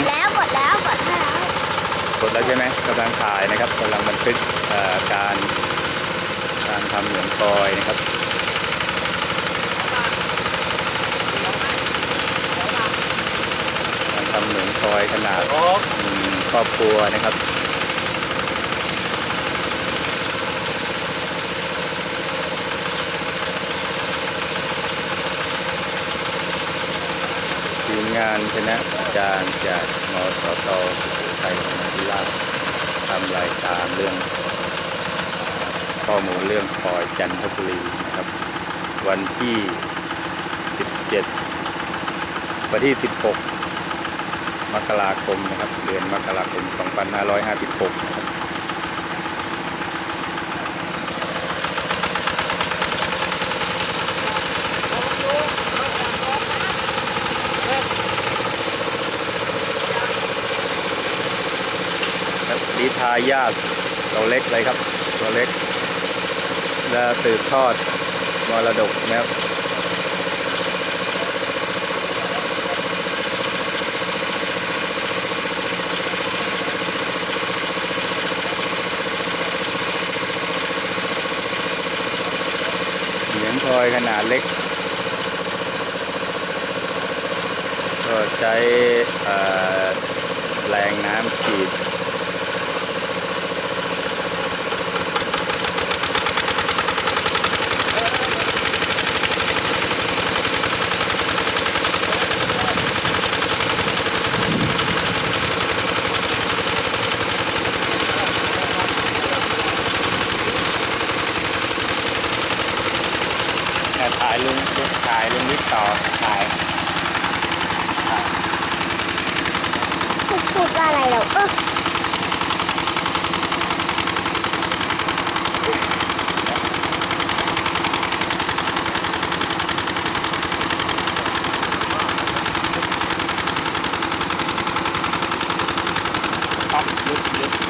ดแล้วกดแล้วกดแล้วกดแล้วใช่ไหมกำลังถ่ายนะครับกำลังบันทึกเอ่อการการทำเหมืองกอยนะครับการทำเหมืองกอยขนาดอืมครอบครัวนะครับ งานคณะอาจารย์จากมสตสุโขทัยธรรมธิราชทำรายการเรื่อง ข้อมูลเรื่องคอยจันทบุรีนะครับ วันที่ 17 วันที่ 16 มกราคมนะครับ เดือนมกราคม 2556นะครับ สีทายาทตัวเล็กเลยครับ ตัวเล็ก และสืบทอดมรดกนะครับเหมือนพลอยขนาดเล็ก ก็ใช้แรงน้ำฉีด ถ่ายลุงลุงถ่ายลุงวิทย์ต่อถ่ายพูดพูดว่าอะไรเราเอออ๊อกลึกลึก